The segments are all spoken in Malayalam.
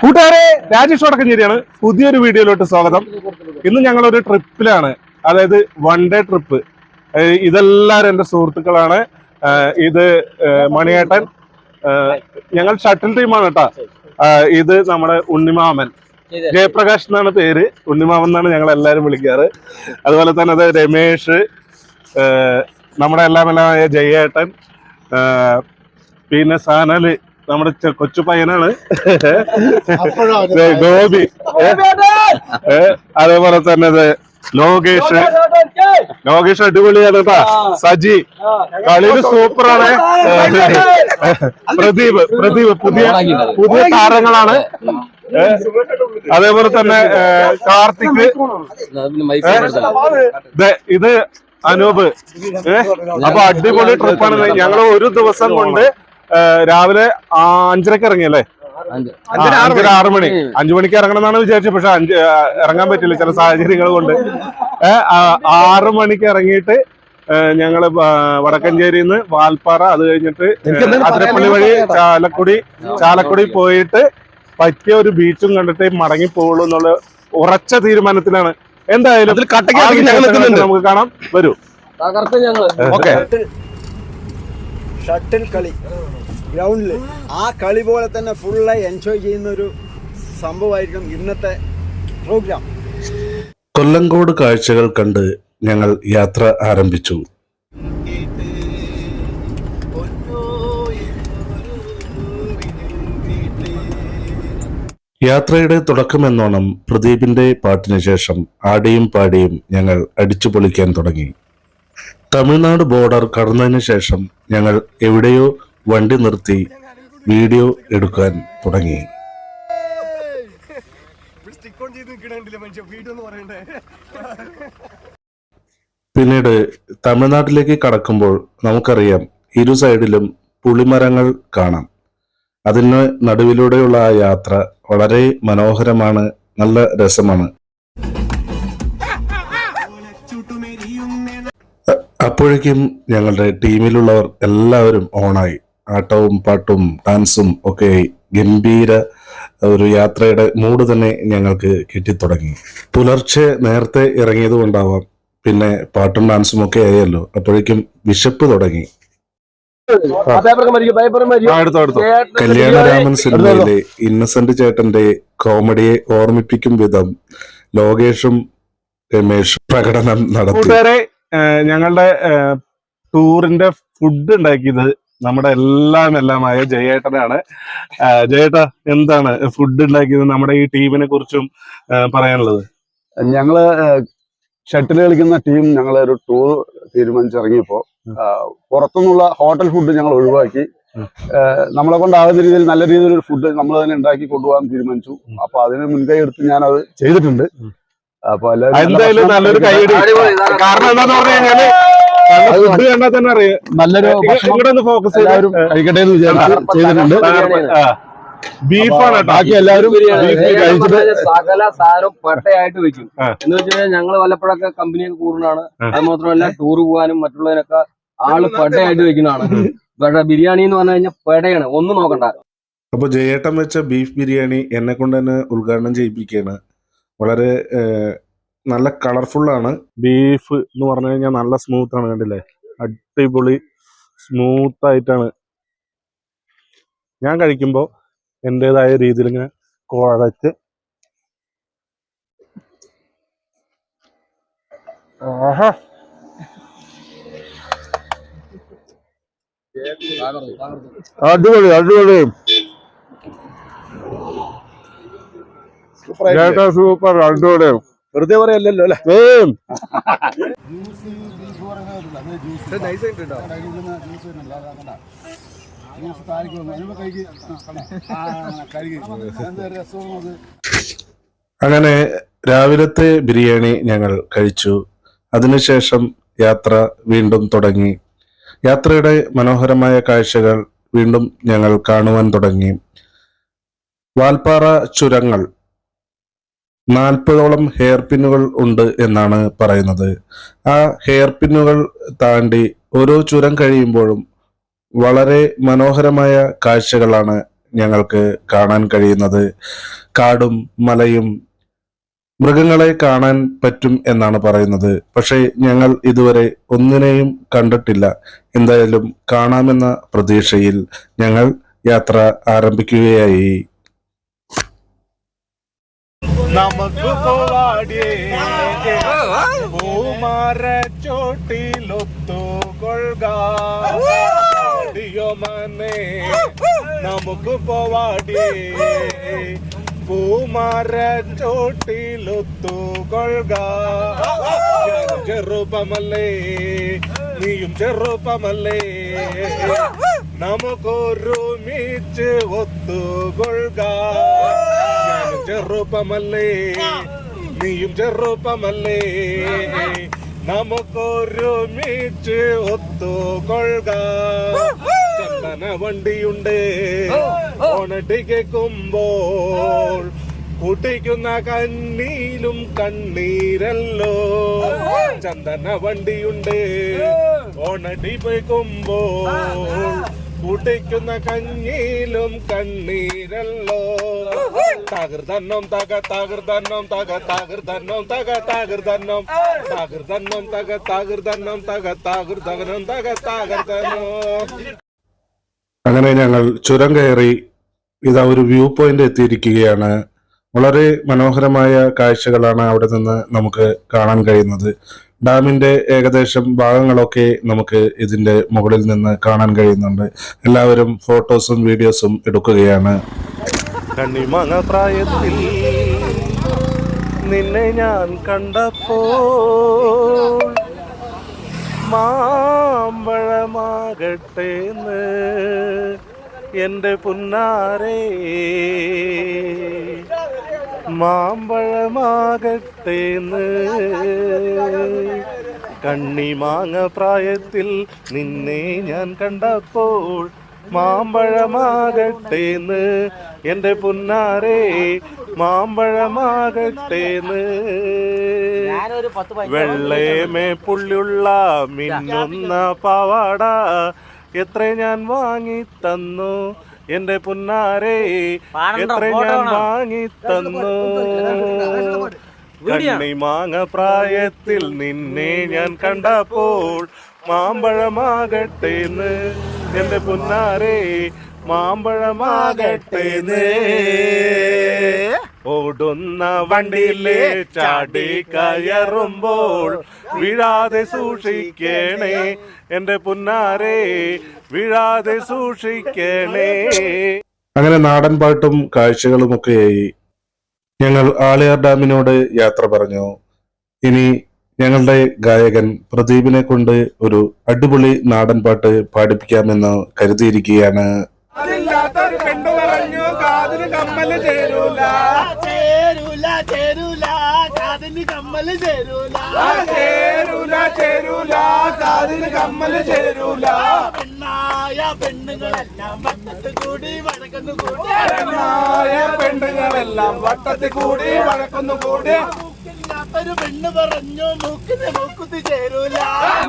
കൂട്ടുകാരെ രാജേഷ് വടക്കഞ്ചേരിയാണ് പുതിയൊരു വീഡിയോയിലോട്ട് സ്വാഗതം. ഇന്ന് ഞങ്ങൾ ഒരു ട്രിപ്പിലാണ്. അതായത് വൺ ഡേ ട്രിപ്പ് ഇതെല്ലാവരും എന്റെ സുഹൃത്തുക്കളാണ്. ഇത് മണിയേട്ടൻ. ഞങ്ങൾ ഷട്ടിൽ ടീമാണ് കേട്ടോ. ഇത് നമ്മുടെ ഉണ്ണിമാമൻ. ജയപ്രകാശ് എന്നാണ് പേര്. ഉണ്ണിമാമൻ എന്നാണ് ഞങ്ങൾ എല്ലാവരും വിളിക്കാറ്. അതുപോലെ തന്നെ അത് രമേഷ്. നമ്മുടെ എല്ലാം എല്ലാമായ ജയേട്ടൻ പിന്നെ സാനൽ. നമ്മുടെ കൊച്ചു പയ്യനാണ്. ഗോപി. അതേപോലെ തന്നെ ലോകേഷ്. ലോകേഷ് അടിപൊളിയാണ് കേട്ടാ. സജി കളിയിൽ സൂപ്പറാണ്. പ്രദീപ് പ്രദീപ് പുതിയ പുതിയ താരങ്ങളാണ്. അതേപോലെ തന്നെ കാർത്തിക്. ഇത് അനൂപ്. ഏ, അപ്പൊ അടിപൊളി ട്രിപ്പാണ്. ഞങ്ങൾ ഒരു ദിവസം കൊണ്ട് രാവിലെ അഞ്ചരക്ക് ഇറങ്ങിയല്ലേ അല്ലേ? അഞ്ചര ആറ് മണി. അഞ്ചു മണിക്ക് ഇറങ്ങണം എന്നാണ് വിചാരിച്ചത് പക്ഷെ അഞ്ച് ഇറങ്ങാൻ പറ്റില്ല ചില സാഹചര്യങ്ങൾ കൊണ്ട്. ആറു ആറ് മണിക്ക് ഇറങ്ങിയിട്ട് ഞങ്ങൾ വടക്കഞ്ചേരി വടക്കഞ്ചേരിയിൽ നിന്ന് വാൽപ്പാറ അത് കഴിഞ്ഞിട്ട് അതിരപ്പള്ളി വഴി ചാലക്കുടി ചാലക്കുടി പോയിട്ട് പറ്റിയ ഒരു ബീച്ചും കണ്ടിട്ട് മടങ്ങി പോകുള്ളൂ എന്നുള്ള ഉറച്ച തീരുമാനത്തിലാണ്. എന്തായാലും നമുക്ക് കാണാം. വരൂ. ഓക്കെ. ഷട്ടിൽ കളി. ഗ്രൗണ്ടിൽ ആ. കളി പോലെ തന്നെ ഫുള്ളായി എൻജോയ് ചെയ്യുന്ന ഒരു സംഭവമായിരിക്കും ഇന്നത്തെ പ്രോഗ്രാം കൊല്ലങ്കോട് കാഴ്ചകൾ കണ്ട് ഞങ്ങൾ യാത്ര ആരംഭിച്ചു. യാത്രയുടെ തുടക്കമെന്നോണം പ്രദീപിന്റെ പാട്ടിന് ശേഷം ആടിയും പാടിയും ഞങ്ങൾ അടിച്ചു പൊളിക്കാൻ തുടങ്ങി. തമിഴ്നാട് ബോർഡർ കടന്നതിന് ശേഷം ഞങ്ങൾ എവിടെയോ വണ്ടി നിർത്തി വീഡിയോ എടുക്കാൻ തുടങ്ങി. പിന്നീട് തമിഴ്നാട്ടിലേക്ക് കടക്കുമ്പോൾ നമുക്കറിയാം ഇരു സൈഡിലും പുളിമരങ്ങൾ കാണാം. അതിന് നടുവിലൂടെയുള്ള ആ യാത്ര വളരെ മനോഹരമാണ് നല്ല രസമാണ്. അപ്പോഴേക്കും ഞങ്ങളുടെ ടീമിലുള്ളവർ എല്ലാവരും ഓണായി. ആട്ടവും പാട്ടും ഡാൻസും ഒക്കെ ഗംഭീര ഒരു യാത്രയുടെ മൂഡ് തന്നെ ഞങ്ങൾക്ക് കിട്ടിത്തുടങ്ങി. പുലർച്ചെ നേരത്തെ ഇറങ്ങിയത് കൊണ്ടാവാം. പിന്നെ പാട്ടും ഡാൻസും ഒക്കെ ആയല്ലോ. അപ്പോഴേക്കും വിശപ്പ് തുടങ്ങി. കല്യാണരാമൻ സിനിമയിലെ ഇന്നസെന്റ് ചേട്ടന്റെ കോമഡിയെ ഓർമ്മിപ്പിക്കും വിധം ലോകേഷും രമേഷും പ്രകടനം നടത്തി. ഞങ്ങളുടെ ടൂറിന്റെ ഫുഡ് ഉണ്ടാക്കിയത് നമ്മുടെ എല്ലാം എല്ലാമായ ജയേട്ടനാണ് ജയേട്ട എന്താണ് ഫുഡ് ഉണ്ടാക്കിയത് നമ്മുടെ ഈ ടീമിനെ കുറിച്ചും പറയാനുള്ളത്? ഞങ്ങൾ ഷട്ടിൽ കളിക്കുന്ന ടീം ഞങ്ങൾ ഒരു ടൂർ തീരുമാനിച്ചിറങ്ങിയപ്പോ പുറത്തുനിന്നുള്ള ഹോട്ടൽ ഫുഡ് ഞങ്ങൾ ഒഴിവാക്കി. നമ്മളെ കൊണ്ടാവുന്ന രീതിയിൽ നല്ല രീതിയിൽ ഒരു ഫുഡ് നമ്മൾ തന്നെ ഉണ്ടാക്കി കൊണ്ടുപോകാൻ തീരുമാനിച്ചു. അപ്പൊ അതിന് മുൻകൈ എടുത്ത് ഞാൻ അത് ചെയ്തിട്ടുണ്ട്. അപ്പൊ എല്ലാവരും എന്തായാലും നല്ലൊരു കൈ കാരണം എന്താന്ന് പറഞ്ഞു കഴിഞ്ഞാൽ കണ്ടാൽ തന്നെ അറിയാം. നല്ലൊരു ഭക്ഷണം ഇവിടെ ഫോക്കസ് എല്ലാവരും കഴിക്കട്ടെ എന്ന് വിചാരിച്ച് ചെയ്തിട്ടുണ്ട്. ബീഫാണ് ബാക്കി എല്ലാവരും ബിരിയാണി. കഴിച്ചിട്ട് പറഞ്ഞാൽ സകല സാധനവും പെട്ടയായിട്ട് വെക്കും. എന്ന് വെച്ചാൽ ഞങ്ങൾ വല്ലപ്പോഴൊക്കെ കമ്പനിയൊക്കെ കൂടുന്നതാണ്. അത് മാത്രമല്ല ടൂർ പോകാനും മറ്റുള്ളതിനൊക്കെ ആൾ പടയായിട്ട് വെക്കുന്നതാണ് പക്ഷെ ബിരിയാണി എന്ന് പറഞ്ഞു കഴിഞ്ഞാൽ പെടയാണ്. ഒന്നും നോക്കണ്ട. അപ്പോൾ ജയേട്ടൻ വെച്ച ബീഫ് ബിരിയാണി എന്നെ കൊണ്ട് തന്നെ ഉദ്ഘാടനം ചെയ്യിപ്പിക്കുകയാണ്. വളരെ നല്ല കളർഫുള്ളാണ് ബീഫ് എന്ന് പറഞ്ഞു കഴിഞ്ഞാൽ നല്ല സ്മൂത്ത് ആണ് കണ്ടില്ലേ? അടിപൊളി സ്മൂത്ത് ആയിട്ടാണ്. ഞാൻ കഴിക്കുമ്പോൾ എന്റെതായ രീതിയിൽ ഇങ്ങനെ കുഴച്ച് ആഹാ. അടിപൊളി അടിപൊളി. സൂപ്പർ അടിപൊളി. വെറുതെ പറയല്ലോ അല്ലെ. അങ്ങനെ രാവിലത്തെ ബിരിയാണി ഞങ്ങൾ കഴിച്ചു. അതിനുശേഷം യാത്ര വീണ്ടും തുടങ്ങി. യാത്രയുടെ മനോഹരമായ കാഴ്ചകൾ വീണ്ടും ഞങ്ങൾ കാണുവാൻ തുടങ്ങി. വാൽപ്പാറ ചുരങ്ങൾ നാൽപ്പതോളം ഹെയർ പിന്നുകൾ ഉണ്ട് എന്നാണ് പറയുന്നത്. ആ ഹെയർ പിന്നുകൾ താണ്ടി ഓരോ ചുരം കഴിയുമ്പോഴും വളരെ മനോഹരമായ കാഴ്ചകളാണ് ഞങ്ങൾക്ക് കാണാൻ കഴിയുന്നത്. കാടും മലയും മൃഗങ്ങളെ കാണാൻ പറ്റും എന്നാണ് പറയുന്നത്. പക്ഷേ ഞങ്ങൾ ഇതുവരെ ഒന്നിനെയും കണ്ടിട്ടില്ല. എന്തായാലും കാണാമെന്ന പ്രതീക്ഷയിൽ ഞങ്ങൾ യാത്ര ആരംഭിക്കുകയായി. നമുക്ക് പോവാടിയേ പൂമാര ചോട്ടിലൊത്തുകൊള്ളിയോ മനെ നമുക്ക് പോവാടിയേ പൂമാര ചോട്ടിലൊത്തുകൊള്ളുക ഞാനും ചെറുപ്പമല്ലേ നീയും ചെറുപ്പമല്ലേ. നമുക്കൊരുമിച്ച് ഒത്തുകൊള്ളുക. ചെറുപ്പമല്ലേ നീയും ചെറുപ്പമല്ലേ നമുക്കൊരുമിച്ച് ഒത്തുകൊള്ളുക ചന്ദന വണ്ടിയുണ്ട്. ഓണട്ടി കേൾക്കുമ്പോൾ കുട്ടിക്കുന്ന കണ്ണീലും കണ്ണീരല്ലോ. ചന്ദന വണ്ടിയുണ്ട്. ഓണടി പോയിക്കുമ്പോൾ കുട്ടിക്കുന്ന കഞ്ഞിയിലും കണ്ണീരല്ലോ. തകർതന്നം തക തകർതന്നം തക തകർതന്നം തക തകർതന്നം. തകർതന്നം തക തകർതന്നം തക തകർതകനം തക തകർതന്നോ. അങ്ങനെ ഞങ്ങൾ ചുരം കയറി ഇതാ ഒരു വ്യൂ പോയിന്റ് എത്തിയിരിക്കുകയാണ്. വളരെ മനോഹരമായ കാഴ്ചകളാണ് അവിടെ നിന്ന് നമുക്ക് കാണാൻ കഴിയുന്നത്. ഡാമിന്റെ ഏകദേശം ഭാഗങ്ങളൊക്കെ നമുക്ക് ഇതിന്റെ മുകളിൽ നിന്ന് കാണാൻ കഴിയുന്നുണ്ട്. എല്ലാവരും ഫോട്ടോസും വീഡിയോസും എടുക്കുകയാണ്. നിന്നെ ഞാൻ കണ്ടപ്പോ മാമ്പഴമാകട്ടെ എന്റെ പുന്നാരേ. മാമ്പഴമാകട്ടേന്ന്. കണ്ണിമാങ്ങ പ്രായത്തിൽ നിന്നെ ഞാൻ കണ്ടപ്പോൾ മാമ്പഴമാകട്ടേന്ന്. എന്റെ പുന്നാരേ മാമ്പഴമാകട്ടേന്ന്. വെള്ളേമേ പുള്ളിയുള്ള മിന്നുന്ന പാവാട എത്ര ഞാൻ വാങ്ങി തന്നു. എന്റെ പുന്നാരെ എത്ര ഞാൻ വാങ്ങി തന്നു കണ്ണിമാങ്ങ പ്രായത്തിൽ നിന്നെ ഞാൻ കണ്ടപ്പോൾ മാമ്പഴമാകട്ടേന്ന്. എന്റെ പുന്നാരെ മാമ്പഴമാകട്ടേന്ന്. ഓടുന്ന വണ്ടിയിലെ ചാടി കയറുമ്പോൾ വീഴാതെ സൂക്ഷിക്കണേ. എന്റെ പുന്നാരെ വീഴാതെ സൂക്ഷിക്കണേ. അങ്ങനെ നാടൻ പാട്ടും കാഴ്ചകളുമൊക്കെയായി ഞങ്ങൾ ആളിയാർ ഡാമിനോട് യാത്ര പറഞ്ഞു. ഇനി ഞങ്ങളുടെ ഗായകൻ പ്രദീപിനെ കൊണ്ട് ഒരു അടിപൊളി നാടൻ പാട്ട് പാടിപ്പിക്കാമെന്ന് കരുതിയിരിക്കുകയാണ്. അതില്ലാത്തൊരു പെണ്ണു പറഞ്ഞു കാതിന് കമ്മൽ ചേരൂല. ചേരൂല ചേരൂല കാതിന് കമ്മൽ ചേരൂല. ചേരൂല ചേരൂല കാതിന് കമ്മൽ ചേരൂല. പെണ്ണായ പെണ്ണുങ്ങളെല്ലാം പട്ടത്ത് കൂടി വഴക്കുന്നു കൂടി. പെണ്ണായ പെണ്ണുങ്ങളെല്ലാം വട്ടത്തിൽ കൂടി വഴക്കുന്നു കൂടി. മൂക്കില്ലാത്തൊരു പെണ്ണ് പറഞ്ഞു മൂക്കിന് മൂക്കുത്തി ചേരൂല.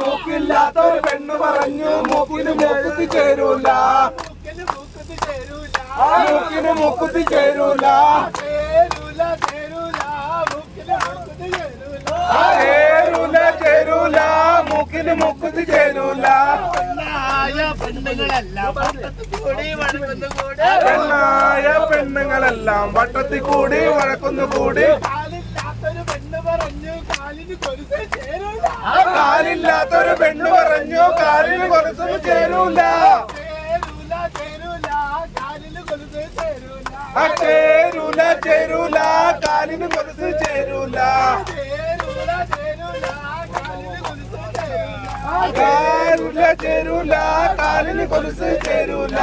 മൂക്കില്ലാത്തൊരു പെണ്ണ് പറഞ്ഞു മൂക്കിന് മൂക്കുത്തി ചേരൂല. മൂക്കിന് മൂക്കുത്തി ചേരൂല. ആ മൂക്കിന് മൂക്കുത്തി ചേരൂല. ചേരൂല ചേരൂല. മൂക്കിന് മൂക്കുത്തി ചേരൂല. ചേരൂല ചേരൂല. മൂക്കിന് മൂക്കുത്തി ചേരൂല. പെണ്ണായ പെണ്ണുങ്ങളെല്ലാം വട്ടത്തിൽ കൂടി വഴക്കൊന്നു കൂടി കാലില്ലാത്തൊരു പെണ്ണ് പറഞ്ഞു കാലിന് കുറച്ചൊന്നും ചേരൂല ചേരൂല ചേരൂല കാലിന് കൊലുസേ ചേരൂല ആ ചേരൂല ചേരൂല കാലിന് കുറച്ച് ചേരൂല ചേരൂല ചേരൂല കാലിന് കൊലുസേ ചേരൂല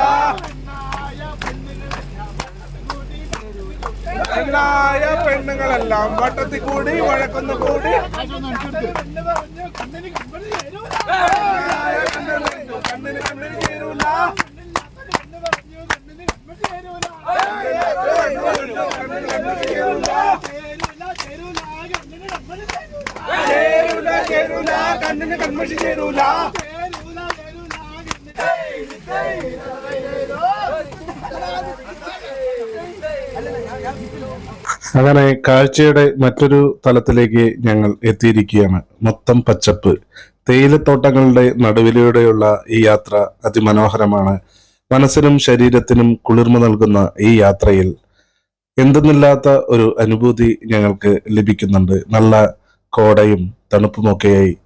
പെണ്ണായ പെണ്ണുങ്ങളെല്ലാം വട്ടത്തിൽ കൂടി വഴക്കുന്ന കൂടി. കണ്ണിന് കൺമഷി ചേരൂല. അങ്ങനെ കാഴ്ചയുടെ മറ്റൊരു തലത്തിലേക്ക് ഞങ്ങൾ എത്തിയിരിക്കുകയാണ്. മൊത്തം പച്ചപ്പ്. തേയിലത്തോട്ടങ്ങളുടെ നടുവിലൂടെയുള്ള ഈ യാത്ര അതിമനോഹരമാണ്. മനസ്സിനും ശരീരത്തിനും കുളിർമ നൽകുന്ന ഈ യാത്രയിൽ എന്തെന്നില്ലാത്ത ഒരു അനുഭൂതി ഞങ്ങൾക്ക് ലഭിക്കുന്നുണ്ട്. നല്ല കോടയും തണുപ്പുമൊക്കെയായി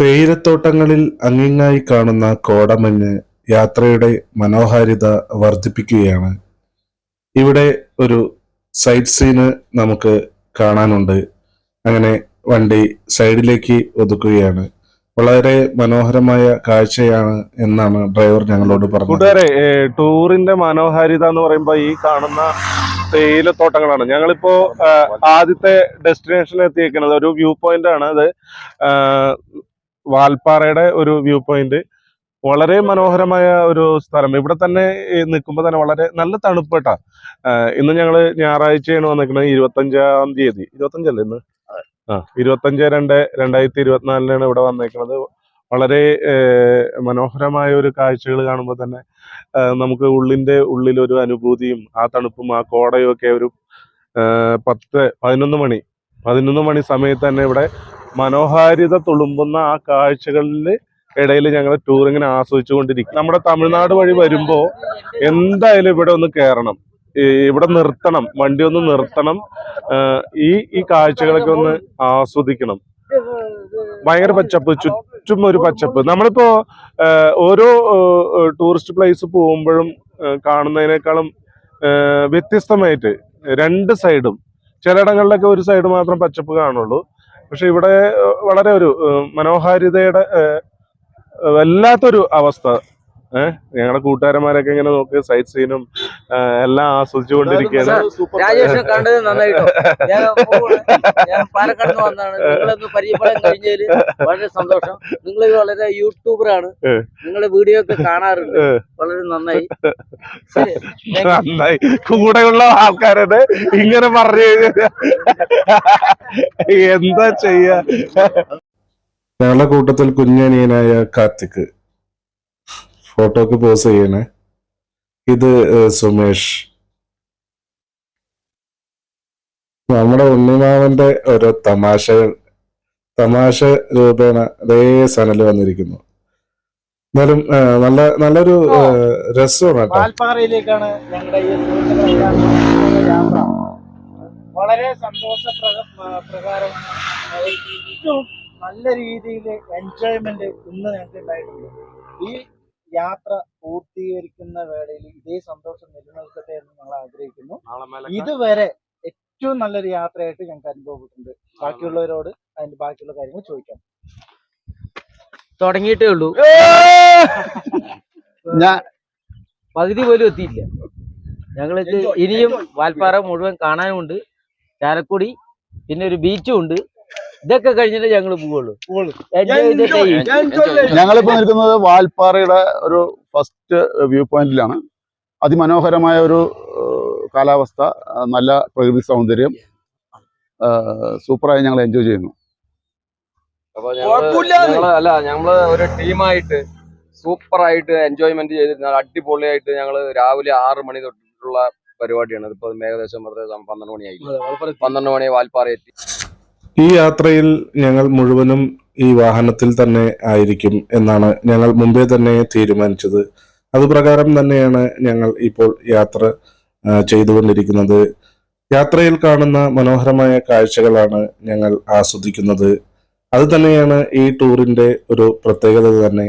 തേയിലത്തോട്ടങ്ങളിൽ അങ്ങിങ്ങായി കാണുന്ന കോടമഞ്ഞ് യാത്രയുടെ മനോഹാരിത വർദ്ധിപ്പിക്കുകയാണ്. ഇവിടെ ഒരു സൈറ്റ് സീന് നമുക്ക് കാണാനുണ്ട്. അങ്ങനെ വണ്ടി സൈഡിലേക്ക് ഒതുക്കുകയാണ്. വളരെ മനോഹരമായ കാഴ്ചയാണ് എന്നാണ് ഡ്രൈവർ ഞങ്ങളോട് പറഞ്ഞത്. കൂട്ടുകാരെ ടൂറിന്റെ മനോഹാരിത എന്ന് പറയുമ്പോ ഈ കാണുന്ന തേയിലത്തോട്ടങ്ങളാണ് ഞങ്ങളിപ്പോ ആദ്യത്തെ ഡെസ്റ്റിനേഷനിൽ എത്തിയിരിക്കുന്നത് ഒരു വ്യൂ പോയിന്റ് ആണ്. അത് വാൽപ്പാറയുടെ ഒരു വ്യൂ പോയിന്റ്. വളരെ മനോഹരമായ ഒരു സ്ഥലം. ഇവിടെ തന്നെ നിൽക്കുമ്പോൾ തന്നെ വളരെ നല്ല തണുപ്പ് കേട്ടാ ആ, ഇന്ന് ഞങ്ങൾ ഞായറാഴ്ചയാണ് വന്നിരിക്കുന്നത് ഇരുപത്തഞ്ചാം തീയതി. ഇരുപത്തഞ്ചല്ലേ ഇന്ന്? ആ ഇരുപത്തഞ്ച് രണ്ട് രണ്ടായിരത്തി ഇരുപത്തിനാലിനാണ് ഇവിടെ വന്നിരിക്കുന്നത് വളരെ മനോഹരമായ ഒരു കാഴ്ചകൾ കാണുമ്പോൾ തന്നെ നമുക്ക് ഉള്ളിന്റെ ഉള്ളിൽ ഒരു അനുഭൂതിയും ആ തണുപ്പും ആ കോടയും ഒക്കെ ഒരു പത്ത് പതിനൊന്ന് മണി പതിനൊന്ന് മണി സമയത്ത് തന്നെ ഇവിടെ മനോഹാരിത തുളുമ്പുന്ന ആ കാഴ്ചകളിൽ ഇടയിൽ ഞങ്ങൾ ടൂറിങ്ങിനെ ആസ്വദിച്ചു കൊണ്ടിരിക്കും നമ്മുടെ തമിഴ്നാട് വഴി വരുമ്പോൾ എന്തായാലും ഇവിടെ ഒന്ന് കയറണം ഇവിടെ നിർത്തണം. വണ്ടി ഒന്ന് നിർത്തണം. ഈ ഈ കാഴ്ചകളൊക്കെ ഒന്ന് ആസ്വദിക്കണം. ഭയങ്കര പച്ചപ്പ് ചുറ്റും ഒരു പച്ചപ്പ്. നമ്മളിപ്പോ ഓരോ ടൂറിസ്റ്റ് പ്ലേസ് പോകുമ്പോഴും കാണുന്നതിനേക്കാളും വ്യത്യസ്തമായിട്ട് രണ്ട് സൈഡും ചിലയിടങ്ങളിലൊക്കെ ഒരു സൈഡ് മാത്രം പച്ചപ്പ് കാണുള്ളൂ. പക്ഷെ ഇവിടെ വളരെ ഒരു മനോഹാരിതയുടെ വല്ലാത്തൊരു അവസ്ഥ. ഏഹ് ഞങ്ങളുടെ കൂട്ടുകാരന്മാരൊക്കെ ഇങ്ങനെ നോക്കി സൈറ്റ് സീനും എല്ലാം ആസ്വദിച്ചുകൊണ്ടിരിക്കുകയാണ് കൊണ്ടിരിക്കുകയാണ് കണ്ടത് നന്നായിട്ടോ? ഞാൻ പാലക്കാട് നിന്ന് വന്നാണ്. നിങ്ങളൊന്ന് പരിചയപ്പെടാൻ കഴിഞ്ഞതിൽ വളരെ സന്തോഷം. നിങ്ങൾ വളരെ യൂട്യൂബറാണ്. നിങ്ങളുടെ വീഡിയോ ഒക്കെ കാണാറുണ്ട്. വളരെ നന്നായി. നന്നായി. കൂടെയുള്ള ആൾക്കാരത് ഇങ്ങനെ പറഞ്ഞു കഴിഞ്ഞാൽ എന്താ ചെയ്യാ? ഞങ്ങളുടെ കൂട്ടത്തിൽ കുഞ്ഞനിയനായ കാർത്തിക്. ഫോട്ടോക്ക് പോസ് ചെയ്യണേ. ഇത് സുമേഷ്. നമ്മുടെ ഉണ്ണിമാവന്റെ ഓരോ തമാശകൾ തമാശ രൂപേണ അതേ സനൽ വന്നിരിക്കുന്നു. എന്നാലും നല്ല നല്ലൊരു രസമാണ് ഞങ്ങളുടെ ഈ യാത്ര. വളരെ സന്തോഷ പ്രക- പ്രകാരം ഏറ്റവും നല്ല രീതിയിൽ എൻജോയ്മെന്റ് ഇന്ന് ഞങ്ങൾക്ക് ഉണ്ടായിട്ടുണ്ട്. ഈ യാത്ര പൂർത്തീകരിക്കുന്ന വേളയിൽ ഇതേ സന്തോഷം നിലനിൽക്കട്ടെ എന്ന് ഞങ്ങൾ ആഗ്രഹിക്കുന്നു. ഇതുവരെ ഏറ്റവും നല്ലൊരു യാത്രയായിട്ട് ഞങ്ങൾക്ക് അനുഭവപ്പെട്ടിട്ടുണ്ട്. ബാക്കിയുള്ളവരോട് അതിന്റെ ബാക്കിയുള്ള കാര്യങ്ങൾ ചോദിക്കാം. തുടങ്ങിയിട്ടേ ഉള്ളൂ. ഞാൻ പകുതി പോലും എത്തിയില്ല. ഞങ്ങളിത് ഇനിയും വാൽപ്പാറ മുഴുവൻ കാണാനുമുണ്ട്. ചാലക്കുടി പിന്നെ ഒരു ബീച്ചും ഉണ്ട്. ഇതൊക്കെ കഴിഞ്ഞിട്ട് ഞങ്ങൾ പോവുള്ളൂ. ഞങ്ങളിപ്പോ നിൽക്കുന്നത് വാൽപ്പാറയുടെ ഒരു ഫസ്റ്റ് വ്യൂ പോയിന്റിലാണ്. അതിമനോഹരമായ ഒരു കാലാവസ്ഥ നല്ല പ്രകൃതി സൗന്ദര്യം സൂപ്പറായി ഞങ്ങൾ എൻജോയ് ചെയ്യുന്നു. അല്ല ഞങ്ങൾ ഒരു ടീമായിട്ട് സൂപ്പറായിട്ട് എൻജോയ്മെന്റ് ചെയ്തിരുന്ന അടിപൊളിയായിട്ട് ഞങ്ങൾ രാവിലെ ആറ് മണി തൊട്ടിട്ടുള്ള പരിപാടിയാണ്. ഇപ്പൊ ഏകദേശം പന്ത്രണ്ട് മണിയായി. പന്ത്രണ്ട് മണി വാൽപ്പാറ എത്തി. ഈ യാത്രയിൽ ഞങ്ങൾ മുഴുവനും ഈ വാഹനത്തിൽ തന്നെ ആയിരിക്കും എന്നാണ് ഞങ്ങൾ മുമ്പേ തന്നെ തീരുമാനിച്ചത്. അതുപ്രകാരം തന്നെയാണ് ഞങ്ങൾ ഇപ്പോൾ യാത്ര ചെയ്തുകൊണ്ടിരിക്കുന്നത്. യാത്രയിൽ കാണുന്ന മനോഹരമായ കാഴ്ചകളാണ് ഞങ്ങൾ ആസ്വദിക്കുന്നത്. അത് തന്നെയാണ് ഈ ടൂറിന്റെ ഒരു പ്രത്യേകത തന്നെ.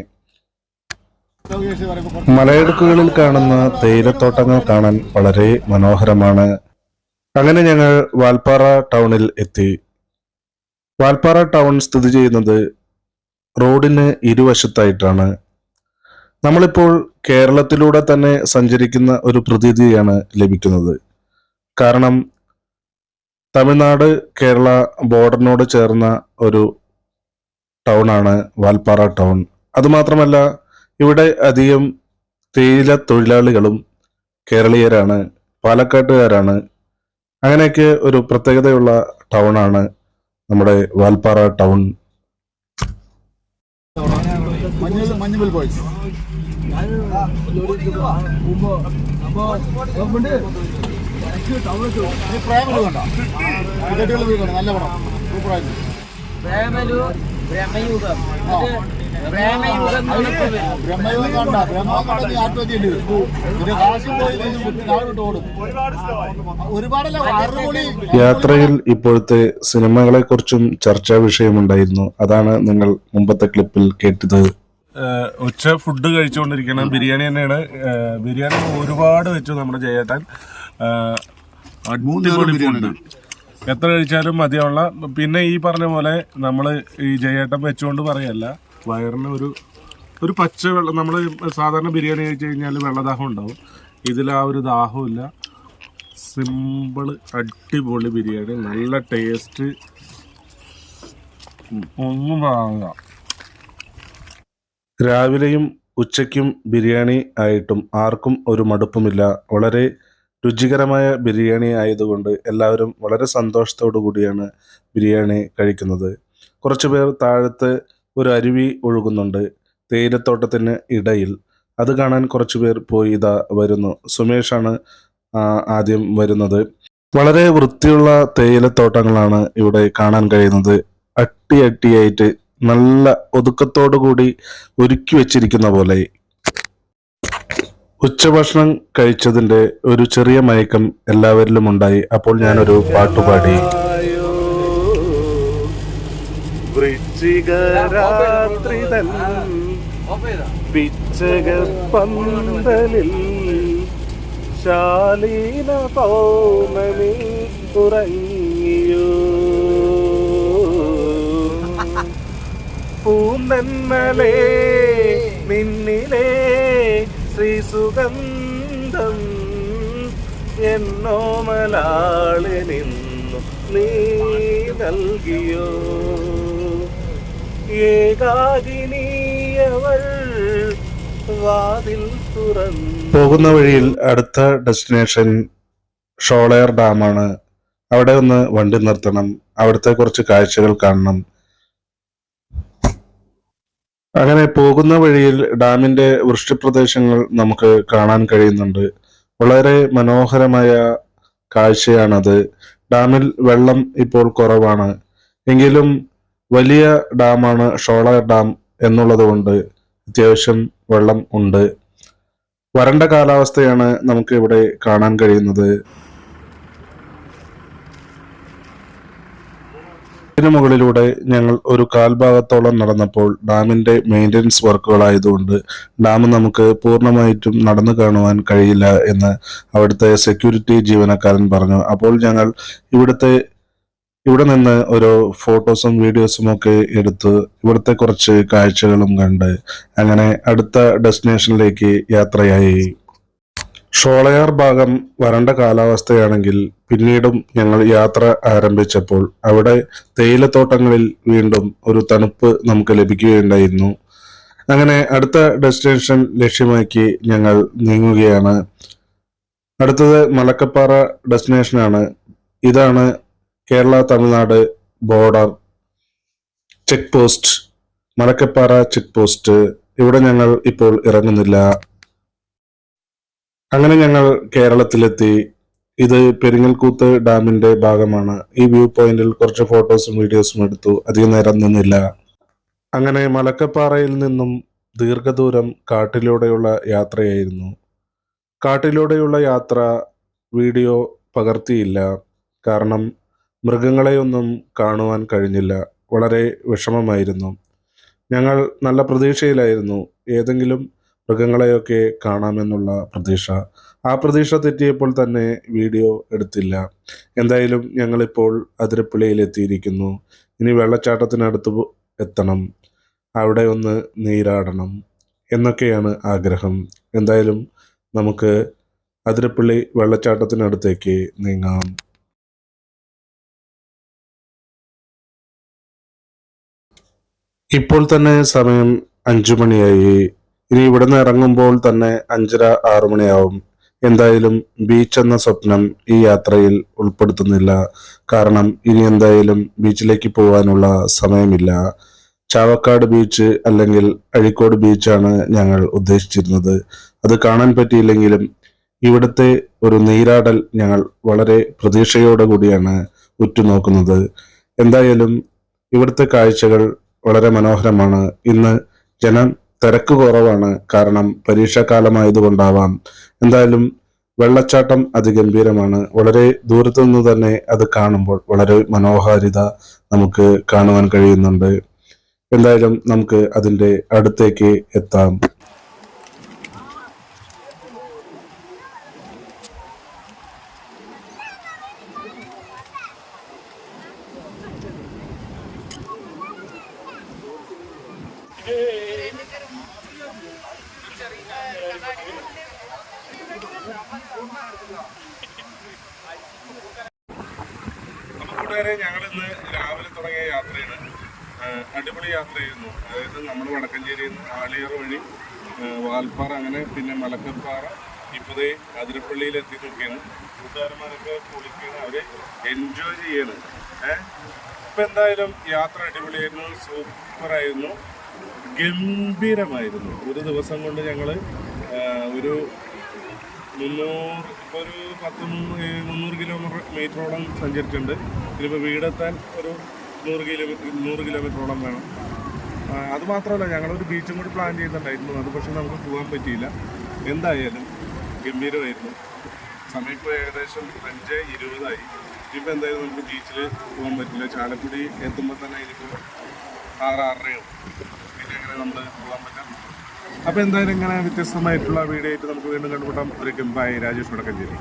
മലയിടുക്കുകളിൽ കാണുന്ന തേയിലത്തോട്ടങ്ങൾ കാണാൻ വളരെ മനോഹരമാണ്. അങ്ങനെ ഞങ്ങൾ വാൽപ്പാറ ടൗണിൽ എത്തി. വാൽപ്പാറ ടൗൺ സ്ഥിതി ചെയ്യുന്നത് റോഡിന് ഇരുവശത്തായിട്ടാണ്. നമ്മളിപ്പോൾ കേരളത്തിലൂടെ തന്നെ സഞ്ചരിക്കുന്ന ഒരു പ്രതീതിയാണ് ലഭിക്കുന്നത്. കാരണം തമിഴ്നാട് കേരള ബോർഡറിനോട് ചേർന്ന ഒരു ടൗണാണ് വാൽപ്പാറ ടൗൺ. അതുമാത്രമല്ല ഇവിടെ അധികം തേയില തൊഴിലാളികളും കേരളീയരാണ് പാലക്കാട്ടുകാരാണ്. അങ്ങനെയൊക്കെ ഒരു പ്രത്യേകതയുള്ള ടൗണാണ് നമ്മുടെ വാൽപ്പാറ ടൗൺ മഞ്ഞുമൽ ബോയ്സ് നല്ല പ്രേമലു. ബ്രഹ്മയുഗം കണ്ട പിന്നെ കാശും പോയി ഓടും. ഒരുപാടല്ല യാത്രയിൽ ഇപ്പോഴത്തെ സിനിമകളെക്കുറിച്ചും ചർച്ചാ വിഷയമുണ്ടായിരുന്നു. അതാണ് നിങ്ങൾ മുമ്പത്തെ ക്ലിപ്പിൽ കേട്ടത്. ഉച്ച ഫുഡ് കഴിച്ചുകൊണ്ടിരിക്കണം. ബിരിയാണി തന്നെയാണ്. ബിരിയാണി ഒരുപാട് വെച്ചു നമ്മുടെ ജയേട്ടൻ. ഏഹ് അടിപൊളി ഫുഡ് എത്ര കഴിച്ചാലും മതിയാവുള്ള പിന്നെ ഈ പറഞ്ഞ പോലെ നമ്മൾ ഈ ജയേട്ടൻ വെച്ചുകൊണ്ട് പറയല്ല. വയറിന് ഒരു ഒരു പച്ച വെള്ളം നമ്മൾ സാധാരണ ബിരിയാണി കഴിച്ചു കഴിഞ്ഞാൽ വെള്ളദാഹം ഉണ്ടാവും. ഇതിൽ ആ ഒരു ദാഹമില്ല സിമ്പിൾ അടിപൊളി ബിരിയാണി. നല്ല ടേസ്റ്റ്. ഒന്നും പറയാനില്ല രാവിലെയും ഉച്ചയ്ക്കും ബിരിയാണി ആയിട്ടും ആർക്കും ഒരു മടുപ്പുമില്ല. വളരെ രുചികരമായ ബിരിയാണി ആയതുകൊണ്ട് എല്ലാവരും വളരെ സന്തോഷത്തോടു കൂടിയാണ് ബിരിയാണി കഴിക്കുന്നത്. കുറച്ച് പേർ താഴത്ത് ഒരു അരുവി ഒഴുകുന്നുണ്ട് തേയിലത്തോട്ടത്തിന് ഇടയിൽ. അത് കാണാൻ കുറച്ചു പേർ പോയി ഇതാ വരുന്നു. സുമേഷാണ് ആദ്യം വരുന്നത്. വളരെ വൃത്തിയുള്ള തേയിലത്തോട്ടങ്ങളാണ് ഇവിടെ കാണാൻ കഴിയുന്നത്. അട്ടി അട്ടിയായിട്ട് നല്ല ഒതുക്കത്തോടു കൂടി ഒരുക്കി വെച്ചിരിക്കുന്ന പോലെ. ഉച്ചഭക്ഷണം കഴിച്ചതിന്റെ ഒരു ചെറിയ മയക്കം എല്ലാവരിലും ഉണ്ടായി. അപ്പോൾ ഞാനൊരു പാട്ടുപാടി. വൃശ്ചികരാത്രി തൻ പിച്ചക പന്തലിൽ ശാലീന പൗർണമി ഉറങ്ങിയോ പൂന്തന്നലേ നിന്നിലേ ശ്രീസുഗന്ധം എന്നോമലാളിനിന്നു നീ നൽകിയോ? വാതിൽ പോകുന്ന വഴിയിൽ അടുത്ത ഡെസ്റ്റിനേഷൻ ഷോളയർ ഡാമാണ്. അവിടെ ഒന്ന് വണ്ടി നിർത്തണം. അവിടുത്തെ കുറച്ച് കാഴ്ചകൾ കാണണം. അങ്ങനെ പോകുന്ന വഴിയിൽ ഡാമിന്റെ വൃഷ്ടിപ്രദേശങ്ങൾ നമുക്ക് കാണാൻ കഴിയുന്നുണ്ട്. വളരെ മനോഹരമായ കാഴ്ചയാണത്. ഡാമിൽ വെള്ളം ഇപ്പോൾ കുറവാണ്. എങ്കിലും വലിയ ഡാമാണ് ഷോള ഡാം എന്നുള്ളത് കൊണ്ട് അത്യാവശ്യം വെള്ളം ഉണ്ട്. വരണ്ട കാലാവസ്ഥയാണ് നമുക്ക് ഇവിടെ കാണാൻ കഴിയുന്നത്. ഇതിനു മുകളിലൂടെ ഞങ്ങൾ ഒരു കാൽഭാഗത്തോളം നടന്നപ്പോൾ ഡാമിന്റെ മെയിന്റനൻസ് വർക്കുകളായതുകൊണ്ട് ഡാം നമുക്ക് പൂർണമായിട്ടും നടന്നു കാണുവാൻ കഴിയില്ല എന്ന് അവിടുത്തെ സെക്യൂരിറ്റി ജീവനക്കാരൻ പറഞ്ഞു. അപ്പോൾ ഞങ്ങൾ ഇവിടുത്തെ ഇവിടെ നിന്ന് ഒരു ഫോട്ടോസും വീഡിയോസും ഒക്കെ എടുത്ത് ഇവിടുത്തെ കുറച്ച് കാഴ്ചകളും കണ്ട് അങ്ങനെ അടുത്ത ഡെസ്റ്റിനേഷനിലേക്ക് യാത്രയായി. ഷോളയാർ ഭാഗം വരണ്ട കാലാവസ്ഥയാണെങ്കിൽ പിന്നീടും ഞങ്ങൾ യാത്ര ആരംഭിച്ചപ്പോൾ അവിടെ തേയിലത്തോട്ടങ്ങളിൽ വീണ്ടും ഒരു തണുപ്പ് നമുക്ക് ലഭിക്കുകയുണ്ടായിരുന്നു. അങ്ങനെ അടുത്ത ഡെസ്റ്റിനേഷൻ ലക്ഷ്യമാക്കി ഞങ്ങൾ നീങ്ങുകയാണ്. അടുത്തത് മലക്കപ്പാറ ഡെസ്റ്റിനേഷനാണ്. ഇതാണ് Kerala Tamil Nadu border check post Malakkappara check post ഇവിടെ ഞങ്ങൾ ഇപ്പോൾ ഇറങ്ങുന്നില്ല. അങ്ങനെ ഞങ്ങൾ കേരളത്തിലെത്തി. ഇത് പെരിങ്ങൽകൂത്ത് ഡാമിന്റെ ഭാഗമാണ്. ഈ വ്യൂ പോയിന്റിൽ കുറച്ച് ഫോട്ടോസും വീഡിയോസും എടുത്തു. അധികം നേരം നിന്നില്ല. അങ്ങനെ മലക്കപ്പാറയിൽ നിന്നും ദീർഘദൂരം കാട്ടിലൂടെയുള്ള യാത്രയായിരുന്നു. കാട്ടിലൂടെയുള്ള യാത്ര വീഡിയോ പകർത്തിയില്ല. കാരണം മൃഗങ്ങളെയൊന്നും കാണുവാൻ കഴിഞ്ഞില്ല. വളരെ വിഷമമായിരുന്നു. ഞങ്ങൾ നല്ല പ്രതീക്ഷയിലായിരുന്നു ഏതെങ്കിലും മൃഗങ്ങളെയൊക്കെ കാണാമെന്നുള്ള പ്രതീക്ഷ. ആ പ്രതീക്ഷ തെറ്റിയപ്പോൾ തന്നെ വീഡിയോ എടുത്തില്ല. എന്തായാലും ഞങ്ങളിപ്പോൾ അതിരപ്പള്ളിയിൽ എത്തിയിരിക്കുന്നു ഇനി വെള്ളച്ചാട്ടത്തിനടുത്ത് എത്തണം. അവിടെ ഒന്ന് നീരാടണം എന്നൊക്കെയാണ് ആഗ്രഹം. എന്തായാലും നമുക്ക് അതിരപ്പള്ളി വെള്ളച്ചാട്ടത്തിനടുത്തേക്ക് നീങ്ങാം. ഇപ്പോൾ തന്നെ സമയം അഞ്ചു മണിയായി. ഇനി ഇവിടുന്ന് ഇറങ്ങുമ്പോൾ തന്നെ അഞ്ചര ആറു മണിയാവും. എന്തായാലും ബീച്ച് എന്ന സ്വപ്നം ഈ യാത്രയിൽ ഉൾപ്പെടുത്തുന്നില്ല. കാരണം ഇനി എന്തായാലും ബീച്ചിലേക്ക് പോകാനുള്ള സമയമില്ല. ചാവക്കാട് ബീച്ച് അല്ലെങ്കിൽ അഴിക്കോട് ബീച്ചാണ് ഞങ്ങൾ ഉദ്ദേശിച്ചിരുന്നത്. അത് കാണാൻ പറ്റിയില്ലെങ്കിലും ഇവിടുത്തെ ഒരു നീരാടൽ ഞങ്ങൾ വളരെ പ്രതീക്ഷയോടെ കൂടിയാണ് ഉറ്റുനോക്കുന്നത്. എന്തായാലും ഇവിടുത്തെ കാഴ്ചകൾ വളരെ മനോഹരമാണ്. ഇന്ന് ജനം തിരക്ക് കുറവാണ്. കാരണം പരീക്ഷാകാലമായതുകൊണ്ടാവാം. എന്തായാലും വെള്ളച്ചാട്ടം അതിഗംഭീരമാണ്. വളരെ ദൂരത്തു നിന്ന് തന്നെ അത് കാണുമ്പോൾ വളരെ മനോഹാരിത നമുക്ക് കാണുവാൻ കഴിയുന്നുണ്ട്. എന്തായാലും നമുക്ക് അതിന്റെ അടുത്തേക്ക് എത്താം അപ്പൊ കൂട്ടുകാരെ ഞങ്ങൾ ഇന്ന് രാവിലെ തുടങ്ങിയ യാത്രയാണ് ആഹ് അടിപൊളി യാത്രയായിരുന്നു അതായത് നമ്മൾ വടക്കഞ്ചേരിയിൽ നിന്ന് ആളിയർ വഴി ആഹ് വാൽപ്പാറ അങ്ങനെ പിന്നെ മലക്കപ്പാറ ഇപ്പതേ അതിരപ്പള്ളിയിൽ എത്തി നോക്കിയാണ് കൂട്ടുകാരന്മാരൊക്കെ കുളിക്കുകയാണ് അവർ എൻജോയ് ചെയ്യാണ് ഏഹ് ഇപ്പൊ എന്തായാലും യാത്ര അടിപൊളിയായിരുന്നു സൂപ്പറായിരുന്നു ഗംഭീരമായിരുന്നു. ഒരു ദിവസം കൊണ്ട് ഞങ്ങൾ ഒരു മുന്നൂറ് ഇപ്പോൾ ഒരു പത്ത് മുന്നൂറ് കിലോമീറ്റർ മീറ്ററോളം സഞ്ചരിച്ചിട്ടുണ്ട്. ഇനിയിപ്പോൾ വീടെത്താൻ ഒരു നൂറ് കിലോമീറ്റർ നൂറ് കിലോമീറ്ററോളം വേണം. അതുമാത്രമല്ല ഞങ്ങളൊരു ബീച്ചും കൂടി പ്ലാൻ ചെയ്യുന്നുണ്ടായിരുന്നു അത് പക്ഷേ നമുക്ക് പോകാൻ പറ്റിയില്ല. എന്തായാലും ഗംഭീരമായിരുന്നു. സമയം ഇപ്പോൾ ഏകദേശം അഞ്ച് ഇരുപതായി. ഇനിയിപ്പോൾ എന്തായാലും നമുക്ക് ബീച്ചിൽ പോകാൻ പറ്റില്ല. ചാലക്കുടി എത്തുമ്പോൾ തന്നെ ഇനിയിപ്പോൾ ആറ് ആറരയോ പിന്നെ അങ്ങനെ നമ്മൾ പോകാൻ പറ്റാം. അപ്പോൾ എന്തായാലും ഇങ്ങനെ വ്യത്യസ്തമായിട്ടുള്ള വീഡിയോ ആയിട്ട് നമുക്ക് വീണ്ടും കണ്ടുമുട്ടാം. ഒരു ബൈ. രാജേഷ് വടക്കഞ്ചേരി